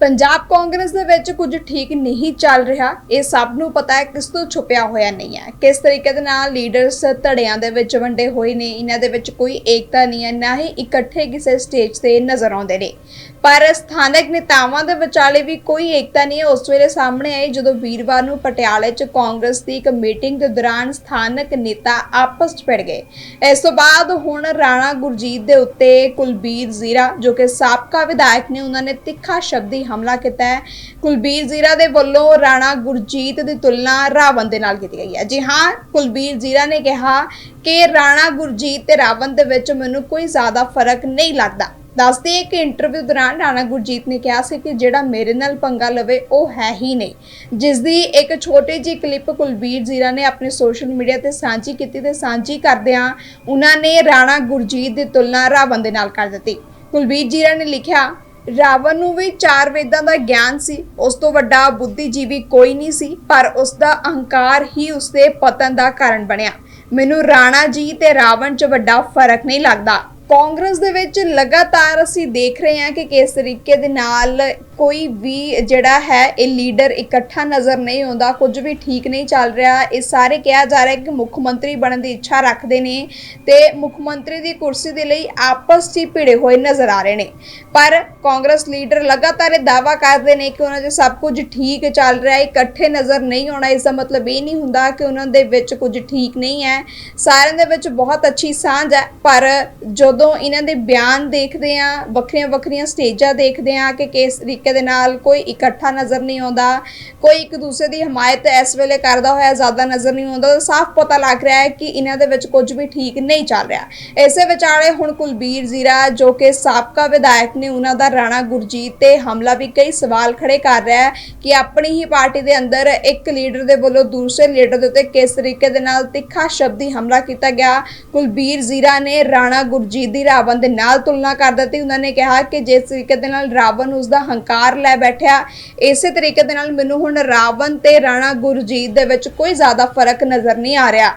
ਪੰਜਾਬ ਕਾਂਗਰਸ ਦੇ ਵਿੱਚ ਕੁਝ ਠੀਕ ਨਹੀਂ ਚੱਲ ਰਿਹਾ। ਇਹ ਸਭ ਨੂੰ ਪਤਾ ਹੈ ਕਿਸ ਤੋਂ ਛੁਪਿਆ ਹੋਇਆ ਨਹੀਂ ਹੈ। ਕਿਸ ਤਰੀਕੇ ਦੇ ਨਾਲ ਲੀਡਰਸ ਧੜਿਆਂ ਦੇ ਵਿੱਚ ਵੰਡੇ ਹੋਏ ਨੇ, ਇਹਨਾਂ ਦੇ ਵਿੱਚ ਕੋਈ ਏਕਤਾ ਨਹੀਂ ਹੈ, ਨਾ ਹੀ ਇਕੱਠੇ ਕਿਸੇ ਸਟੇਜ ਤੇ ਨਜ਼ਰ ਆਉਂਦੇ ਨੇ। ਪਰ ਸਥਾਨਕ ਨੇਤਾਵਾਂ ਦੇ ਵਿਚਾਲੇ ਵੀ ਕੋਈ ਏਕਤਾ ਨਹੀਂ ਉਸ ਵੇਲੇ ਸਾਹਮਣੇ ਆਈ ਜਦੋਂ ਵੀਰਵਾਰ ਨੂੰ ਪਟਿਆਲੇ 'ਚ ਕਾਂਗਰਸ ਦੀ ਇੱਕ ਮੀਟਿੰਗ ਦੇ ਦੌਰਾਨ ਸਥਾਨਕ ਨੇਤਾ ਆਪਸ 'ਚ ਭਿੜ ਗਏ। ਇਸ ਤੋਂ ਬਾਅਦ ਹੁਣ ਰਾਣਾ ਗੁਰਜੀਤ ਦੇ ਉੱਤੇ ਕੁਲਬੀਰ ਜ਼ੀਰਾ, ਜੋ ਕਿ ਸਾਬਕਾ ਵਿਧਾਇਕ ਨੇ, ਉਹਨਾਂ ਨੇ ਤਿੱਖਾ ਸ਼ਬਦੀ ਹਮਲਾ ਕੀਤਾ ਹੈ। ਕੁਲਬੀਰ ਜ਼ੀਰਾ ਦੇ ਵੱਲੋਂ ਰਾਣਾ ਗੁਰਜੀਤ ਦੀ ਤੁਲਨਾ ਰਾਵਣ ਦੇ ਨਾਲ ਕੀਤੀ ਗਈ ਹੈ। ਜੀ ਹਾਂ, ਕੁਲਬੀਰ ਜ਼ੀਰਾ ਨੇ ਕਿਹਾ ਕਿ ਰਾਣਾ ਗੁਰਜੀਤ ਤੇ ਰਾਵਣ ਦੇ ਵਿੱਚ ਮੈਨੂੰ ਕੋਈ ਜ਼ਿਆਦਾ ਫ਼ਰਕ ਨਹੀਂ ਲੱਗਦਾ। ਦੱਸਦੇ ਇੱਕ ਇੰਟਰਵਿਊ ਦੌਰਾਨ ਰਾਣਾ ਗੁਰਜੀਤ ਨੇ ਕਿਹਾ ਸੀ ਕਿ ਜਿਹੜਾ ਮੇਰੇ ਨਾਲ ਪੰਗਾ ਲਵੇ, ਉਹ ਹੈ ਹੀ ਨਹੀਂ। ਜਿਸ ਦੀ ਇੱਕ ਛੋਟੀ ਜਿਹੀ ਕਲਿੱਪ ਕੁਲਬੀਰ ਜ਼ੀਰਾ ਨੇ ਆਪਣੇ ਸੋਸ਼ਲ ਮੀਡੀਆ ਤੇ ਸਾਂਝੀ ਕੀਤੀ ਤੇ ਸਾਂਝੀ ਕਰਦਿਆਂ ਉਹਨਾਂ ਨੇ ਰਾਣਾ ਗੁਰਜੀਤ ਦੀ ਤੁਲਨਾ ਰਾਵਣ ਦੇ ਨਾਲ ਕਰ ਦਿੱਤੀ। ਕੁਲਬੀਰ ਜ਼ੀਰਾ ਨੇ ਲਿਖਿਆ, ਰਾਵਣ ਨੂੰ ਵੀ ਚਾਰ ਵੇਦਾਂ ਦਾ ਗਿਆਨ ਸੀ, ਉਸ ਤੋਂ ਵੱਡਾ ਬੁੱਧੀਜੀਵੀ ਕੋਈ ਨਹੀਂ ਸੀ, ਪਰ ਉਸ ਦਾ ਅਹੰਕਾਰ ਹੀ ਉਸ ਦੇ ਪਤਨ ਦਾ ਕਾਰਨ ਬਣਿਆ। ਮੈਨੂੰ ਰਾਣਾ ਜੀ ਤੇ ਰਾਵਣ 'ਚ ਵੱਡਾ ਫ਼ਰਕ ਨਹੀਂ ਲੱਗਦਾ। ਕਾਂਗਰਸ ਦੇ ਵਿੱਚ ਲਗਾਤਾਰ ਅਸੀਂ ਦੇਖ ਰਹੇ ਹਾਂ ਕਿ ਕਿਸ ਤਰੀਕੇ ਦੇ ਨਾਲ ਕੋਈ ਵੀ ਜਿਹੜਾ ਹੈ, ਇਹ ਲੀਡਰ ਇਕੱਠਾ ਨਜ਼ਰ ਨਹੀਂ ਆਉਂਦਾ, ਕੁਝ ਵੀ ਠੀਕ ਨਹੀਂ ਚੱਲ ਰਿਹਾ। ਇਹ ਸਾਰੇ ਕਿਹਾ ਜਾ ਰਿਹਾ ਕਿ ਮੁੱਖ ਮੰਤਰੀ ਬਣਨ ਦੀ ਇੱਛਾ ਰੱਖਦੇ ਨੇ ਤੇ ਮੁੱਖ ਮੰਤਰੀ ਦੀ ਕੁਰਸੀ ਦੇ ਲਈ ਆਪਸ 'ਚ ਹੀ ਭਿੜੇ ਹੋਏ ਨਜ਼ਰ ਆ ਰਹੇ ਨੇ। ਪਰ ਕਾਂਗਰਸ ਲੀਡਰ ਲਗਾਤਾਰ ਇਹ ਦਾਵਾ ਕਰਦੇ ਨੇ ਕਿ ਉਹਨਾਂ ਦੇ ਸਭ ਕੁਝ ਠੀਕ ਚੱਲ ਰਿਹਾ ਹੈ, ਇਕੱਠੇ ਨਜ਼ਰ ਨਹੀਂ ਆਉਣਾ। ਇਸ ਦਾ ਮਤਲਬ ਇਹ ਨਹੀਂ ਹੁੰਦਾ ਕਿ ਉਹਨਾਂ ਦੇ ਵਿੱਚ ਕੁਝ ਠੀਕ ਨਹੀਂ ਹੈ। ਸਾਰਿਆਂ ਦੇ ਵਿੱਚ ਬਹੁਤ ਅੱਛੀ ਸਾਂਝ ਹੈ, ਪਰ ਉਦੋਂ ਇਹਨਾਂ ਦੇ ਬਿਆਨ ਦੇਖਦੇ ਆ ਵੱਖਰੀਆਂ ਵੱਖਰੀਆਂ ਸਟੇਜਾਂ ਦੇਖਦੇ ਆ ਕਿ ਕਿਸ ਤਰੀਕੇ ਦੇ ਨਾਲ ਕੋਈ ਇਕੱਠਾ ਨਜ਼ਰ ਨਹੀਂ ਆਉਂਦਾ, ਕੋਈ ਇੱਕ ਦੂਸਰੇ ਦੀ ਹਮਾਇਤ ਇਸ ਵੇਲੇ ਕਰਦਾ ਹੋਇਆ ਜ਼ਿਆਦਾ ਨਜ਼ਰ ਨਹੀਂ ਆਉਂਦਾ ਸਾਫ਼ ਪਤਾ ਲੱਗ ਰਿਹਾ ਹੈ ਕਿ ਇਹਨਾਂ ਦੇ ਵਿੱਚ ਕੁਝ ਵੀ ਠੀਕ ਨਹੀਂ ਚੱਲ ਰਿਹਾ। ਇਸੇ ਵਿਚਾਲੇ ਹੁਣ ਕੁਲਬੀਰ ਜ਼ੀਰਾ ਜੋ ਕਿ ਸਾਬਕਾ ਵਿਧਾਇਕ ਨੇ, ਉਹਨਾਂ ਦਾ ਰਾਣਾ ਗੁਰਜੀਤ ਤੇ ਹਮਲਾ ਵੀ ਕਈ ਸਵਾਲ ਖੜੇ ਕਰ ਰਿਹਾ ਹੈ ਕਿ ਆਪਣੀ ਹੀ ਪਾਰਟੀ ਦੇ ਅੰਦਰ ਇੱਕ ਲੀਡਰ ਦੇ ਵੱਲੋਂ ਦੂਸਰੇ ਲੀਡਰ ਦੇ ਉੱਤੇ ਕਿਸ ਤਰੀਕੇ ਦੇ ਨਾਲ ਤਿੱਖਾ ਸ਼ਬਦੀ ਹਮਲਾ ਕੀਤਾ ਗਿਆ। ਕੁਲਬੀਰ ਜ਼ੀਰਾ ਨੇ ਰਾਣਾ ਗੁਰਜੀਤ ਦੀ ਰਾਵਣ ਦੇ ਨਾਲ ਤੁਲਨਾ ਕਰ ਦਿੱਤੀ। ਉਹਨਾਂ ਨੇ ਕਿਹਾ ਕਿ ਜਿਸ ਤਰੀਕੇ ਦੇ ਨਾਲ ਰਾਵਣ ਉਸ ਦਾ ਹੰਕਾਰ ਲੈ ਬੈਠਿਆ, ਇਸੇ ਤਰੀਕੇ ਦੇ ਨਾਲ ਮੈਨੂੰ ਹੁਣ ਰਾਵਣ ਤੇ ਰਾਣਾ ਗੁਰਜੀਤ ਦੇ ਵਿੱਚ ਕੋਈ ਜ਼ਿਆਦਾ ਫ਼ਰਕ ਨਜ਼ਰ ਨਹੀਂ ਆ ਰਿਹਾ।